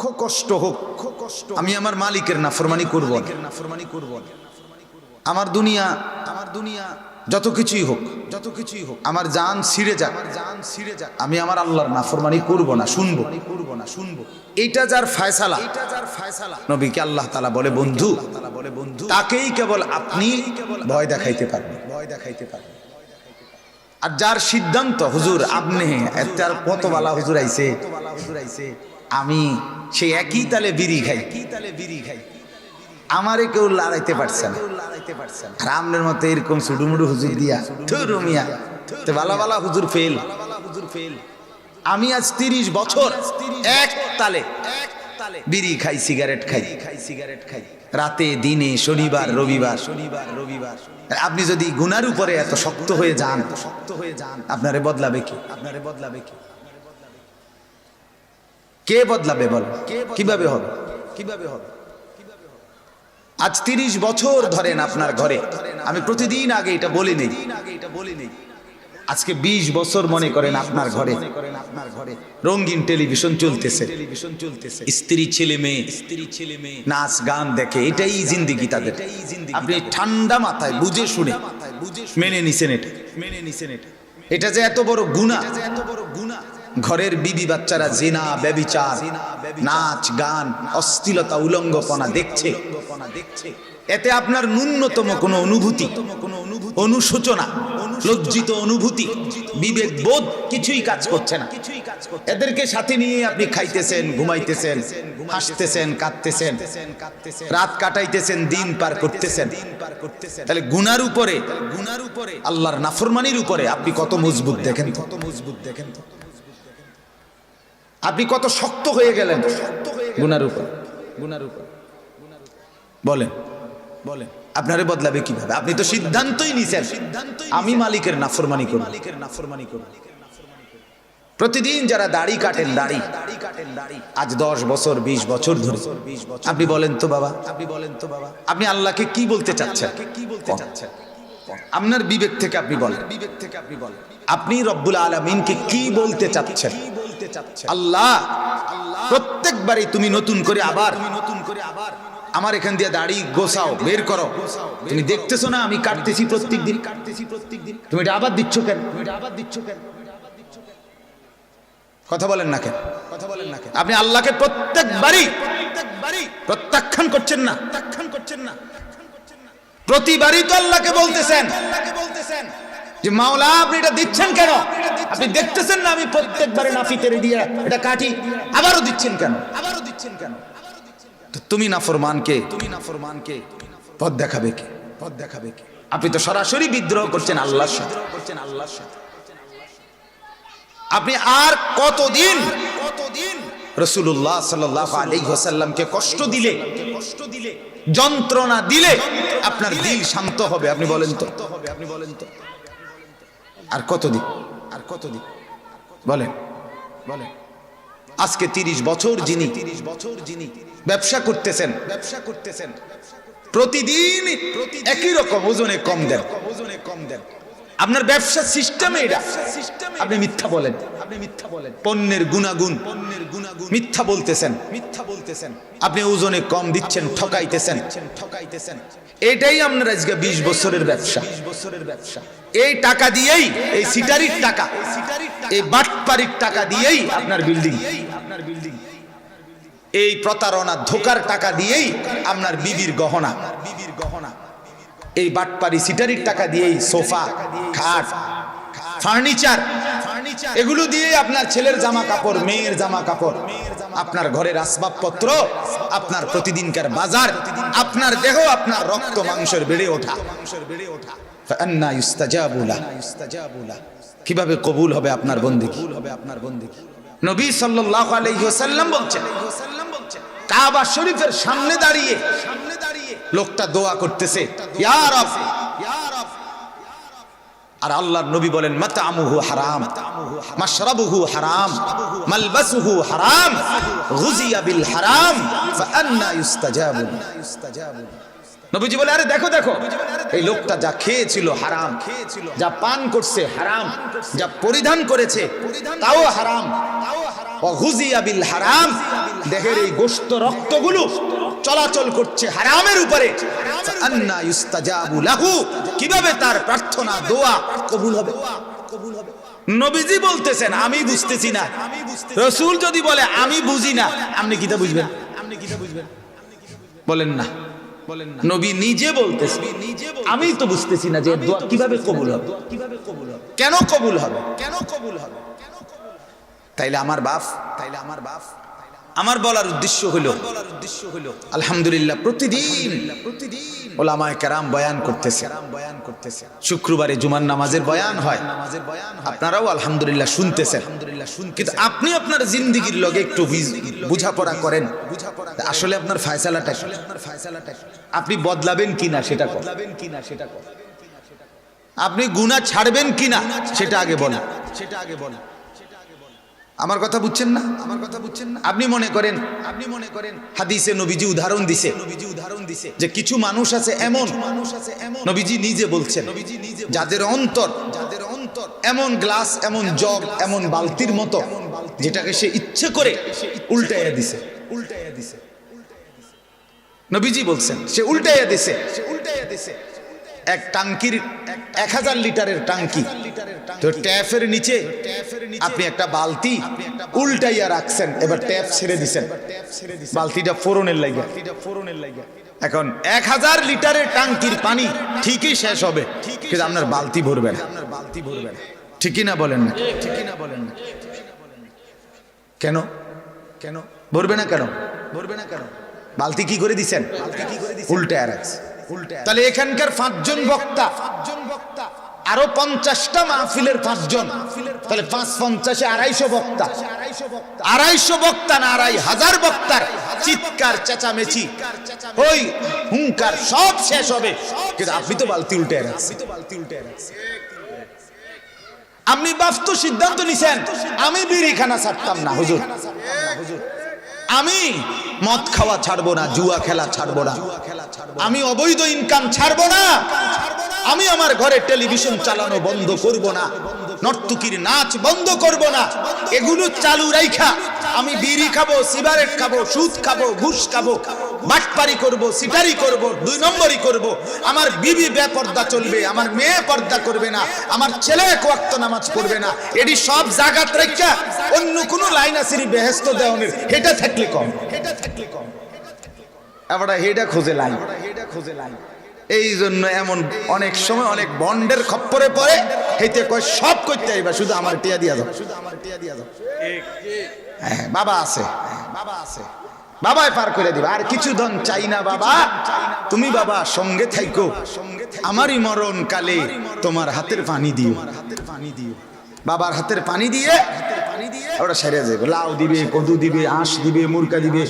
লক্ষ কষ্ট হোক। আমি আমার মালিকের নাফরমানি করব নাফরমানি করব আমার দুনিয়া আমার দুনিয়া যত কিছুই হোক, যত কিছুই হোক, আমার জান ছিঁড়ে যাক। আমার জান ছিঁড়ে যাক আমি আমার আল্লাহর নাফরমানি করব না, শুনব। করব না শুনব এইটা যার ফায়সালা। এটা যার ফায়সালা নবীকে আল্লাহ তালা বলে, বন্ধু তালা বলে বন্ধু তাকেই কেবল আপনি ভয় দেখাইতে পারবেন। ভয় দেখাইতে পারবেন আর যার সিদ্ধান্ত, হুজুর, আপনি তার কত বালা হুজুর আইছে? আমি সেই একই তালে বিড়ি খাই। কি তালে বিড়ি খাই আমারে কেউ লড়াইতে পারছেন আর আমনের মতো এরকম সুডুমুডু হুজুর দিয়া। ধুর মিয়া তো বালা বালা হুজুর ফেল। হুজুর ফেল আমি আজ তিরিশ বছর এক তালে এক তালে বিড়ি খাই, সিগারেট খাই। খাই সিগারেট খাই রাতে, দিনে, শনিবার, রবিবার। শনিবার রবিবার আপনি যদি গুনার উপরে এত শক্ত হয়ে যান শক্ত হয়ে যান আপনারে বদলাবে কি আপনারে বদলাবে কি? কে বদলাবে বল? কীভাবে হবে? কীভাবে হবে? আজ তিরিশ বছর ধরেন আপনার ঘরে। আমি প্রতিদিন আগে এটা বলি নেই। আজকে ২০ বছর মনে করেন আপনার ঘরে। রঙিন টেলিভিশন চলতেছে। টেলিভিশন চলতেছে স্ত্রী, ছেলে, মেয়ে। স্ত্রী ছেলে মেয়ে নাচ, গান দেখে, এটাই জিন্দিগি তাদের। আপনি ঠান্ডা মাথায় বুঝে শুনে মেনে নিছেন এটা। মেনে নিছেন এটা এটা যে এত বড় গুণা এত বড় গুণা ঘরের বিবি বাচ্চারা জেনা, ব্যবিচার, নাচ, গান অস্থিলতা উলঙ্গপনা দেখছে। এতে আপনার ন্যূনতম কোনো অনুভূতি, অনুশোচনা, লজ্জিত অনুভূতি, বিবেক বোধ কিছুই কাজ করছে না। এদেরকে সাথে নিয়ে আপনি খাইতেছেন, ঘুমাইতেছেন, হাসতেছেন, কাঁদতেছেন, রাত কাটাইতেছেন, দিন পার করতেছেন। তাহলে গুনার উপরে গুনার উপরে আল্লাহর নাফরমানির উপরে আপনি কত মজবুত দেখেন কত মজবুত দেখেন আপনি কত শক্ত হয়ে গেলেন। গুনার উপর গুনার উপর বলেন বলেন। আপনারে বদলাবে কীভাবে? আপনি তো সিদ্ধান্তই নিছেন। আমি মালিকের নাফরমানি করব। মালিকের নাফরমানি করব। প্রতিদিন যারা দাড়ি কাটেন দাড়ি। আজ দশ বছর ২০ বছর ধরে। আপনি বলেন তো বাবা। আপনি বলেন তো বাবা। আপনি আল্লাহকে কি বলতে চাচ্ছেন? কি বলতে চাচ্ছেন? আপনার বিবেক থেকে আপনি বলেন। বিবেক থেকে আপনি বলেন। আপনি রব্বুল আলমিনকে কি বলতে চাচ্ছেন? বলতে চাচ্ছেন আল্লাহ প্রত্যেকবারই তুমি নতুন করে আবার। নতুন করে আবার। আমার এখান দিয়ে দাড়ি গোসাও বের করো। তুমি দেখতেছো না আমি কাটতেছি প্রত্যেক দিন। কাটতেছি প্রত্যেক দিন। তুমি এটা আবার দিচ্ছ কেন? তুমি এটা আবার দিচ্ছ কেন? কথা বলেন না কেন? কথা বলেন না কেন? আপনি আল্লাহকে প্রত্যেকবারই প্রত্যেকবারই প্রত্যাখ্যান করছেন না। প্রত্যাখ্যান করছেন না। প্রতিবারই তো আল্লাহকে বলতেছেন। আল্লাহকে বলতেছেন। যে মাওলা, আপনি এটা দিচ্ছেন কেন? আপনি দেখতেছেন না আমি প্রত্যেকবারে নাফি তেরে দিয়ে এটা কাটি, আবারও দিচ্ছেন কেন? আবারও দিচ্ছেন কেন? তুমি না ফরমানকে তুমি না ফরমানকে পথ দেখাবে কে? পথ দেখাবে কে? আপনি তো সরাসরি বিদ্রোহ করছেন আল্লাহর সাথে। করছেন আল্লাহর সাথে আপনি আর কতদিন কতদিন রসুল্লাহ সাল্লাহ আলী হোসাল্লামকে কষ্ট দিলে কষ্ট দিলে যন্ত্রণা দিলে আপনার দিল শান্ত হবে আপনি বলেন তো আপনি বলেন তো? আর কতদিন আর কতদিন বলেন বলেন। আজকে তিরিশ বছর যিনি তিরিশ বছর যিনি ব্যবসা করতেছেন ব্যবসা করতেছেন। প্রতিদিন একই রকম ওজনে কম দেন। ওজনে কম দেন। আপনার ব্যবসা সিস্টেমে এটা আপনি মিথ্যা বলেন। আপনি মিথ্যা বলেন। পণ্যের গুণাগুণ। পণ্যের গুণাগুণ। মিথ্যা বলতেছেন। মিথ্যা বলতেছেন। আপনি ওজনে কম দিচ্ছেন ঠকাইতেছেন। ঠকাইতেছেন। এটাই আপনার আজকে বিশ বছরের ব্যবসা। বিশ বছরের ব্যবসা। এই টাকা দিয়েই, এই সিটারির টাকা, এই বাটপারির টাকা দিয়েই আপনার বিল্ডিং। আপনার বিল্ডিং এই প্রতারণা, ধোকার টাকা দিয়েই আপনার বিবির গহনা। বিবির গহনা এই বাটপারি, সিটারির টাকা দিয়েই সোফা, খাট, ফার্নিচার, এগুলো দিয়ে আপনার ছেলের জামা কাপড় মেয়ের জামা কাপড় আপনার ঘরের আসবাবপত্র, আপনার প্রতিদিনকার বাজার, আপনার দেহ, আপনার রক্ত মাংসের বেড়ে ওঠা মাংসের বেড়ে ওঠা। ফান্না। কীভাবে কবুল হবে আপনার বন্দি? নবী ওয়াসাল্লাম বলছেন, কাবা শরীফের সামনে দাঁড়িয়ে সামনে দাঁড়িয়ে লোকটা দোয়া করতেছে আর আল্লাহর নবী বলেন, মাতামুহু হারাম, মাশরাবুহু হারাম, মালবাসুহু হারাম, গুজিয়া বিল হারাম, ফাআন্না ইউস্তাজাবু নবীজি বলে, আরে দেখো দেখো, এই লোকটা যা খেয়েছিল হারাম, যা পান করছে হারাম, যা পরিধান করেছে তাও হারাম। হারাম চলাচল করছে হারামের উপরে। কীভাবে তার প্রার্থনা, দোয়া কবুল হবে? নবীজি বলতেছেন, আমি বুঝতেছি না। রসুল যদি বলে, আমি বুঝি না আপনি কিতা বুঝবেন আপনি কিতা বুঝবেন? বলেন না। নবী নিজে বলতেছে। আমি তো বুঝতেছি না যে দোয়া কীভাবে কবুল হবে। কীভাবে কবুল হবে। কেন কবুল হবে? কেন কবুল হবে? তাইলে আমার বাপ তাইলে আমার বাপ আমার বলার উদ্দেশ্য হলো বলার উদ্দেশ্য হলো আলহামদুলিল্লাহ প্রতিদিন প্রতিদিন ওলামায় কেরাম বয়ান করতেছে। শুক্রবারে জুমার নামাজের বয়ান হয়। নামাজের বয়ান আপনারাও আলহামদুলিল্লাহ শুনতেছেন। কিন্তু আপনি আপনার জিন্দিগির লগে একটু বুঝ- বুঝাপড়া করেন। বুঝাপড়া আসলে আপনার ফায়সালাটা আপনি বদলাবেন কিনা সেটা বদলাবেন কিনা সেটা আপনি গুনাহ ছাড়বেন কিনা সেটা আগে বলেন। সেটা আগে বলেন। আমার কথা বুঝছেন না? আমার কথা বুঝছেন না? আপনি মনে করেন আপনি মনে করেন হাদিসে নবীজি উদাহরণ দিছে। নবীজি উদাহরণ দিছে যে কিছু মানুষ আছে এমন মানুষ আছে এমন। নবীজি নিজে বলছেন নবীজি নিজে যাদের অন্তর যাদের অন্তর এমন গ্লাস এমন জগ এমন বালতির মতো যেটাকে সে ইচ্ছে করে উল্টাইয়া দিছে। উল্টাইয়া দিছে। নবীজি বলছেন সে উল্টাইয়া দিছে। সে উল্টাইয়া দিছে। এক টাঙ্কির এক হাজার লিটারের টাঙ্কি। তো ট্যাপের নিচে আপনি একটা বালতি উল্টাইয়া রাখছেন, এবার ট্যাপ ছেড়ে দিছেন। বালতিটা ফোরনের লাগে এখন এক হাজার লিটারের টাঙ্কির পানি ঠিকই শেষ হবে, কিন্তু আপনার বালতি ভরবে না। বালতি ভরবে না ঠিকই না বলেন না? ঠিকই না বলেন না কেন? কেন? ভরবে না কেন? ভরবে না কেন? বালতি কি করে দিছেন? উল্টে রাখছে। তাহলে এখানকার পাঁচজন বক্তা পাঁচজন আরও পঞ্চাশটা মাহফিলের পাঁচজন। তাহলে পাঁচ পঞ্চাশে আড়াইশো বক্তা। আড়াইশো বক্তা না, আড়াই হাজার বক্তার। চিৎকার, চেঁচামেচি। ওই হুঙ্কার সব শেষ হবে। কিন্তু আপনি তো বালতি উল্টে রাখছেন। বালতি উল্টে আপনি বাস্তু সিদ্ধান্ত নিছেন। আমি বিড়ি খানা ছাড়তাম না, হুজুর। আমি মদ খাওয়া ছাড়বো না, জুয়া খেলা ছাড়বো না। আমি অবৈধ ইনকাম ছাড়বো না। আমি আমার ঘরে টেলিভিশন চালানো বন্ধ করব না, নর্তুকির নাচ বন্ধ করব না, এগুলো চালু রাইখা। আমি বিড়ি খাব, সিগারেট খাব, সুদ খাব, ঘুষ খাব, বাটপারি করব, সিটারি করব, দুই নম্বরই করব। আমার বিবি বেপর্দা চলবে, আমার মেয়ে পর্দা করবে না, আমার ছেলে এক ওয়াক্ত নামাজ পড়বে না। এটি সব জাগাত রেখা অন্য কোনো লাইন আসিরি বেহেস্ত দেওয়ানের? হেটা থাকলে কম। হেটা থাকলে কম এবার হেটা খোঁজে লাইন হেটা খোঁজে লাইন এই জন্য এমন অনেক সময় অনেক বন্ডের খপ্পরে পড়ে হেতে কয় সব করতে আইবা শুধু আমার টিয়া দিয়া দাও। শুধু আমার টিয়া দিয়া দাও হ্যাঁ বাবা আছে। হ্যাঁ, বাবা আছে। বাবাই পার করে দিবা। আর কিছু ধন চাই না বাবা। তুমি বাবা সঙ্গে থাইকো। আমারই মরণ কালে তোমার হাতের পানি দিও হাতের পানি দিও। বাবার হাতের পানি দিয়ে ওরা সেরে যাবে। লাউ দিবে, কদু দিবে, আঁশ দিবে মুরকা দিবে।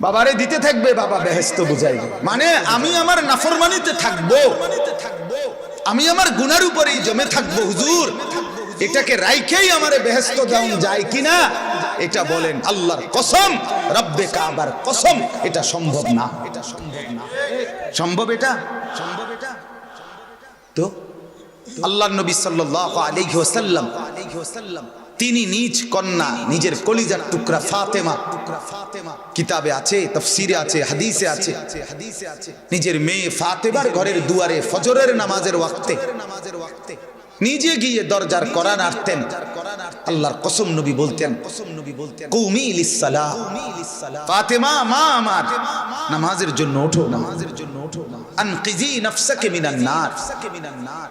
বাবারে দিতে থাকবে, বাবা বেহেস্ত বুঝাইবে। মানে আমি আমার নাফরমানিতে থাকব। আমি আমার গুনার উপরেই জমে থাকব, হুজুর। এটাকে রাইখেই আমারে বেহেস্ত দেওয়া যায় কিনা? এটা বলেন আল্লাহর কসম, রব্বে কাবার কসম। এটা সম্ভব না। এটা সম্ভব না সম্ভব এটা? সম্ভব এটা তো? আল্লাহ নবী সাল্লাল্লাহু আলাইহি ওয়াসাল্লাম তিনি নিজ কন্যা, নিজের কলিজার টুকরা ফাতেমা। কিতাবে আছে, তফসিরে আছে, হাদিসে আছে। নিজের মেয়ে ফাতেমার ঘরের দুয়ারে ফজরের নামাজের ওয়াক্তে। নামাজের ওয়াক্তে নিজে গিয়ে দরজার করান আটতেন আল্লাহর কসম নবী বলতেন কসম নবী বলতেন কৌমি লিসালাহ ফাতেমা, মা আমার, নামাজের জন্য ওঠো নামাজের জন্য ওঠো আনকিজি নফসাকে মিনান নার নার।